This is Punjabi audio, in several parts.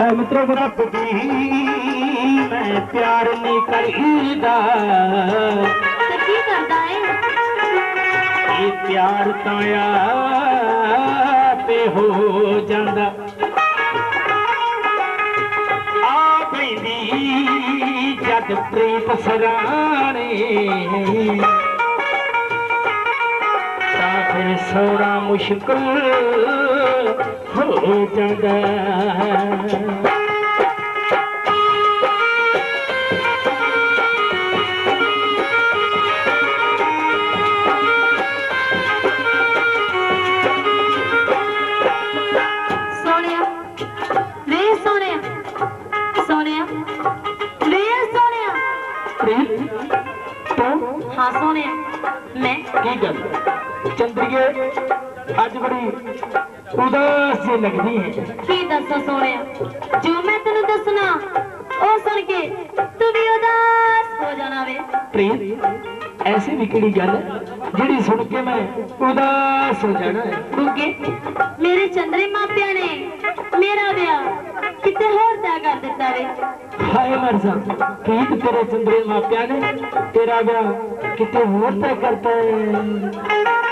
ਐ ਮਿੱਤਰੋ ਬੜਾ ਦੀ ਮੈਂ ਪਿਆਰ ਨਹੀਂ ਕਰੀਦਾ। ਤੇ ਕੀ ਕਰਦਾ ਏ ਇਹ ਪਿਆਰ ਤਾਂ ਆਪੇ ਹੋ ਜਾਂਦਾ। ਆ ਪੈਂਦੀ ਜਦ ਪ੍ਰੀਤ ਸਰਾਣੇ। ਤਾਂ ਫਿਰ ਸੋਣਾ ਮੁਸ਼ਕਲ ਹੋ ਜਾਂਦਾ ਹਾਂ ਸੋਹਣਿਆ। ਮੈਂ। ਕੀ ਗੱਲ? ਚੰਦਰੀਏ ਅੱਜ ਬੜੀ ਉਦਾਸ ਜਿਹੀ ਲੱਗਦੀ ਹੈ। ਕੀ ਦੱਸਾਂ ਸੋਹਣਿਆ? ਜੋ ਮੈਂ ਤੈਨੂੰ ਦੱਸਣਾ ਉਹ ਸੁਣ ਕੇ ਤੂੰ ਵੀ ਉਦਾਸ ਹੋ ਜਾਣਾ ਵੇ। ਪ੍ਰੀਤ ਐਸੀ ਵੀ ਕਿਹੜੀ ਗੱਲ ਜਿਹੜੀ ਸੁਣ ਕੇ ਮੈਂ ਉਦਾਸ ਹੋ ਜਾਣਾ ਹੈ? ਗੁੱਗੇ ਮੇਰੇ ਚੰਦਰੇ ਮਾਪਿਆਂ ਨੇ ਮੇਰਾ ਵਿਆਹ ਕਿਤੇ ਹੋਰ ਤੈਅ ਕਰ ਦਿੱਤਾ ਵੇ। ਹਾਏ ਮਰਜ਼ਾ ਪ੍ਰੀਤ ਤੇਰੇ ਚੰਦਰੇ ਮਾਪਿਆਂ ਨੇ ਤੇਰਾ ਵਿਆਹ ਕਿਤੇ ਹੋਰ ਤੈਅ ਕਰਤਾ ਹੈ?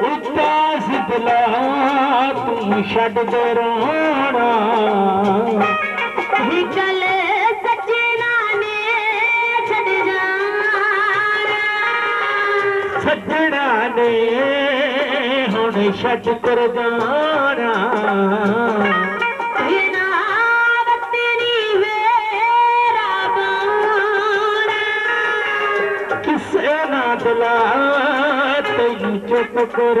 ਉਦਾਸ ਦਿਲਾ ਤੂੰ ਛੱਡ ਦੇ ਰੋਣਾ। ਇਹ ਗੱਲ ਸੱਜਣਾ ਨੇ ਛੱਡ ਜਾਣਾ ਸੱਜਣਾ ਨੇ ਹੁਣ ਛੱਡ ਕਰ ਜਾਣਾ। कर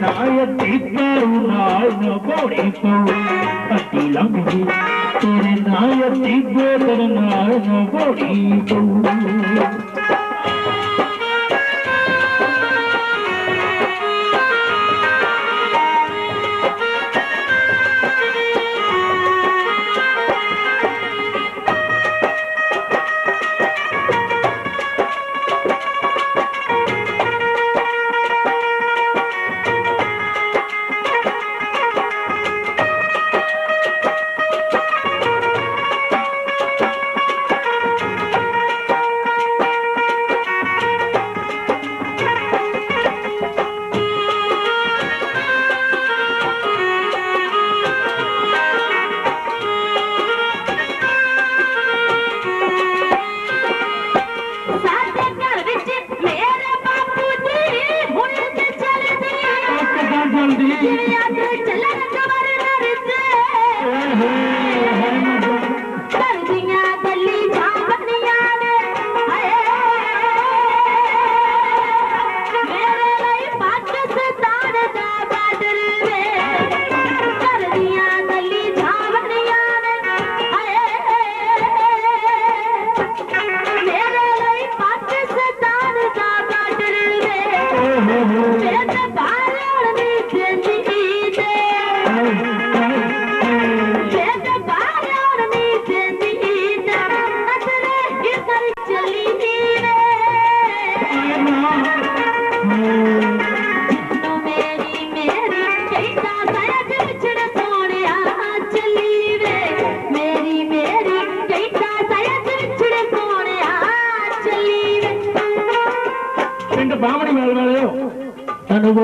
நாயத்தை போடிப்போம் பட்டிலம் तेरे नायती गोदर नाय बोली तू ਕਿੱਦਾਂ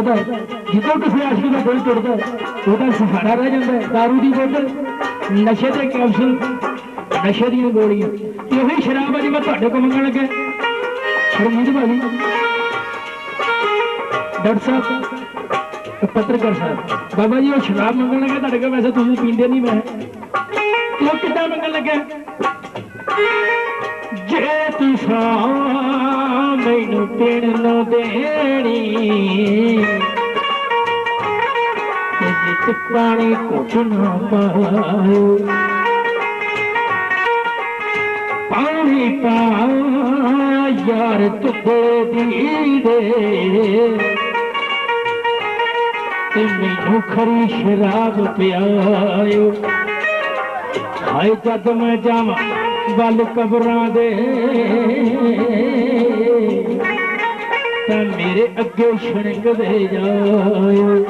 ਤੁਹਾਨੂੰ ਪਤਾ ਹੈ, ਜਦੋਂ ਕਿਸੇ ਆਸ਼ਕ ਦਾ ਦਿਲ ਟੁੱਟਦਾ ਹੈ, ਉਹਦਾ ਸਹਾਰਾ ਰਹਿ ਜਾਂਦਾ ਹੈ। ਦਾਰੂ ਦੀ ਬੋਤਲ ਨਸ਼ੇ ਦੇ ਕੈਪਸੂਲ ਨਸ਼ੇ ਦੀਆਂ ਗੋਲੀਆਂ। ਤੇ ਸ਼ਰਾਬ ਅੱਜ ਮੈਂ ਤੁਹਾਡੇ ਕੋਲ ਮੰਗਣ ਲੱਗਾ ਹਰਮੀਤ ਭਾਜੀ। ਡਾਕਟਰ ਸਾਹਿਬ ਪੱਤਰਕਾਰ ਸਾਹਿਬ। ਬਾਬਾ ਜੀ ਉਹ ਸ਼ਰਾਬ ਮੰਗਣ ਲੱਗਾ ਤੁਹਾਡੇ ਕੋਲ ਵੈਸੇ ਤੁਸੀਂ ਪੀਂਦੇ ਨਹੀਂ ਮੈਂ। ਤੇ ਉਹ ਕਿੱਦਾਂ ਮੰਗਣ ਲੱਗਾ? ਜੇ ਤੁਸਾਂ ਮੈਨੂੰ ڻ نه پاڻي ڪجهه پايو ياري مينون کري شراب پيو جام ول ڪبران ਤਾਂ ਮੇਰੇ ਅੱਗੇ ਛਣਕਦੇ ਜਾਇਓ।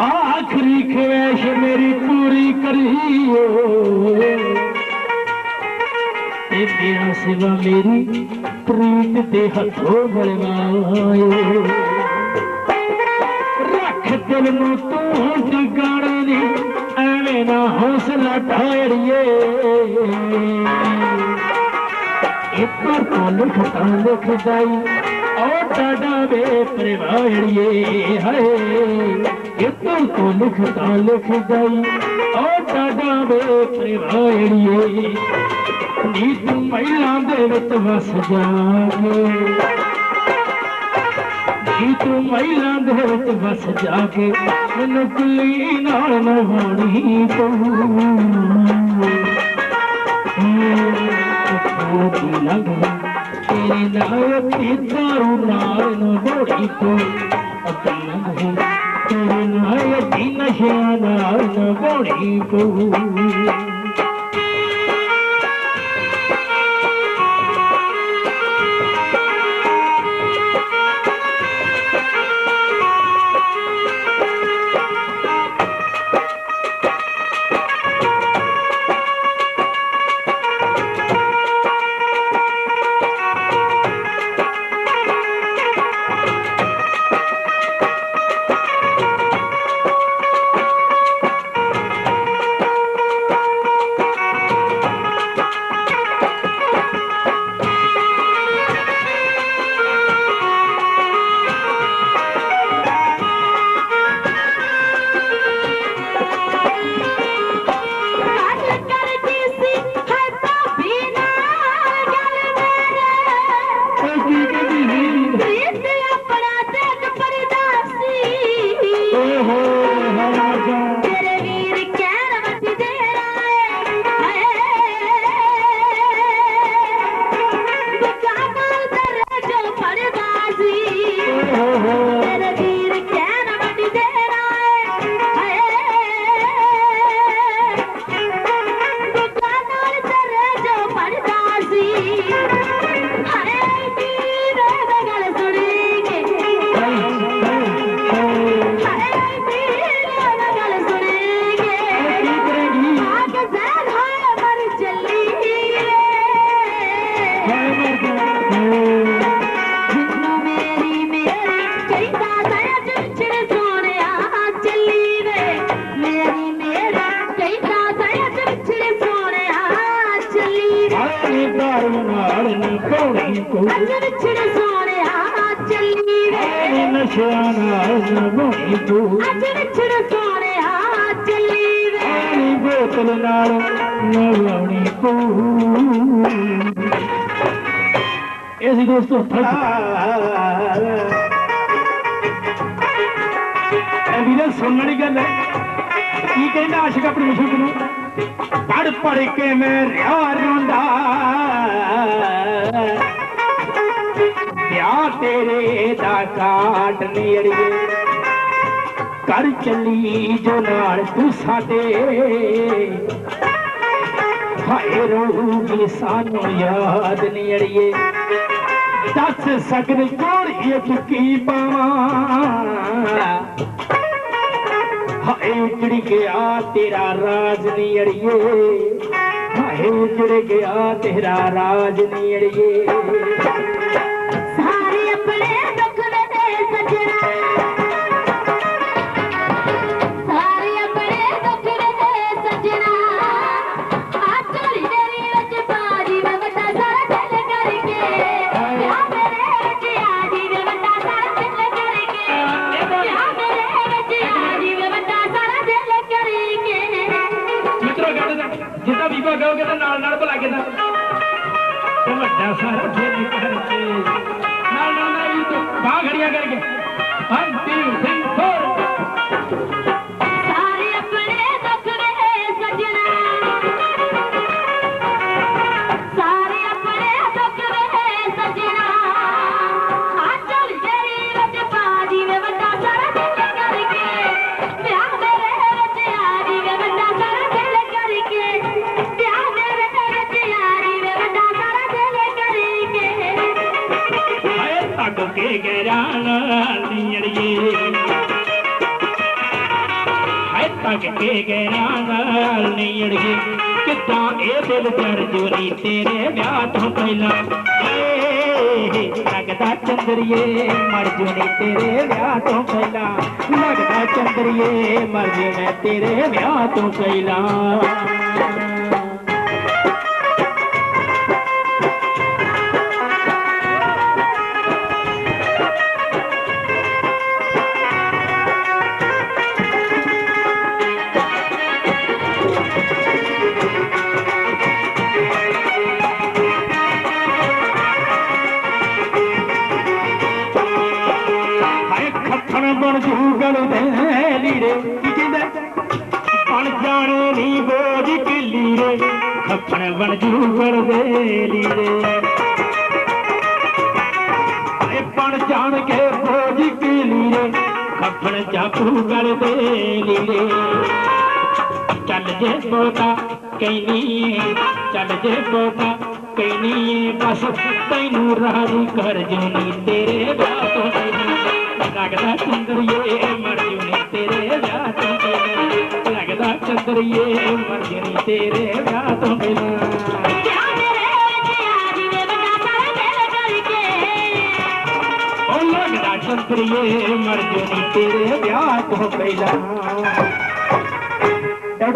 ਆਖਰੀ ਖਵੇਸ਼ ਮੇਰੀ ਪੂਰੀ ਕਰੀਓ। ਤੇ ਮੇਰਾ ਸਿਵਾ ਮੇਰੀ ਪ੍ਰੀਤ ਦੇ ਹੱਥੋਂ ਬਲਵਾਇਓ ਰੱਖ ਦਿਲ ਨੂੰ ਤੂੰ ਟਿਕਾਣੇ ਨੀ ਐਵੇਂ ਨਾ ਹੌਸਲਾ ਢਾੜੀਏ ਇੱਕਰ ਤੋਂ ਲਿਖ ਜਾਈ ਓ ਟਾਡਾ ਵੇ ਪਰਿਵਾੜੀਏ ਹਾਏ। ਇੱਕਰ ਤੋਂ ਲਿਖਤਾ ਲਿਖਦਾਈ ਓ ਟਾਡਾ ਵੇ ਪਰਿਵਾੜੀਏ ਨੀ ਤੂੰ ਮਹਿਲਾਂ ਦੇ ਵਿੱਚ ਵਸ ਜਾਗੇ। ਕੀ ਤੂੰ ਮਹਿਲਾਂ ਦੇ ਵਿੱਚ ਵਸ ਜਾ ਕੇ ਮੈਨੂੰ ਕੁੱਲੀ ਨਾਲ ਨਹਾਉਣੀ ਪਊ। नशा ਹਾਏ ਵੀਰੇ ਦਾ ਗੱਲ ਸੁਣ। ਕੇ ਆਗ ਜ਼ਹਿਰ ਹੋਏ ਮਰ ਚੱਲੀ ਜਿੰਨੂੰ ਮੇਰੀ ਮੇਰੀ ਕਹਿੰਦਾ ਸਹਿਜ ਵਿਛੜ ਸੋਹਣਿਆ ਚੱਲੀ ਵੇ ਵਿਆਹ ਤੇਰੇ ਦਾ ਕਾਟ ਨੀ ਅੜੀਏ ਕਰ ਚੱਲੀ ਜੋ ਨਾਲ ਤੂੰ। ਸਾਡੇ ਹਾਏ ਰਹੂਗੀ ਸਾਨੂੰ ਯਾਦ ਨੀ ਅੜੀਏ ਦੱਸ ਸਕਨ ਚੋਰੀਏ ਚੁੱਕੀ ਪਾਵਾਂ। ਹਾਏ ਉਜੜ ਗਿਆ ਤੇਰਾ ਰਾਜ ਨੀ ਅੜੀਏ ਹਾਏ ਉਜੜ ਗਿਆ ਤੇਰਾ ਰਾਜ ਨੀ ਅੜੀਏ ਦੇ ਹਾਏ ਤੱਕ ਕੇ ਤੱਕ ਕੇ ਗਹਿਰਾਂ ਨਾਲ ਅੜੀਏ ਕਿੱਦਾਂ ਇਹ ਦਿਲ ਚੜ ਜੋਰੀ ਤੇਰੇ ਵਿਆਹ ਤੋਂ ਪਹਿਲਾਂ। ਹਾਏ ਲੱਗਦਾ ਚੰਦਰੀਏ ਮਰ ਜੂਨੀ ਤੇਰੇ ਵਿਆਹ ਤੋਂ ਪਹਿਲਾਂ। ਲੱਗਦਾ ਚੰਦਰੀਏ ਮਰ ਜੂ ਤੇਰੇ ਵਿਆਹ ਤੋਂ ਪਹਿਲਾਂ। ਬਣ ਜੂਗਲ ਦੇ ਲੀੜੇ ਕੀ ਕਹਿੰਦਾ? ਬਣ ਜਾਣੇ ਨੀ ਬੋਝ ਕਿ ਲੀੜੇ ਖੱਖਣ ਬਣ ਜੂਗਲ ਦੇ ਲੀੜੇ ਹਾਏ ਬਣ ਜਾਣ ਕੇ ਬੋਝ ਕਿ ਲੀੜੇ ਖੱਖਣ ਚਾਪੂ ਗਲ ਦੇ ਚੱਲ ਜੇ ਬੋਤਾ ਕਹਿਨੀ ਚੱਲ ਜੇ ਬੋਤਾ ਕਹਿਨੀ ਬਸ ਤੈਨੂੰ ਰਾਜੀ ਕਰ ਜੂਨੀ ਤੇਰੇ ਵਿਆਹ ਤੋਂ ਪਹਿਲਾਂ ਲੱਗਦਾ ਚੰਦਰੀਏ ਮਰ ਜੂਨੀ ਤੇਰੇ ਵਿਆਹ ਤੋਂ ਪਹਿਲਾਂ ਲੱਗਦਾ ਚੰਦਰੀਏ ਮਰ ਜੂਨੀ ਤੇਰੇ ਵਿਆਹ ਤੋਂ ਪਹਿਲਾਂ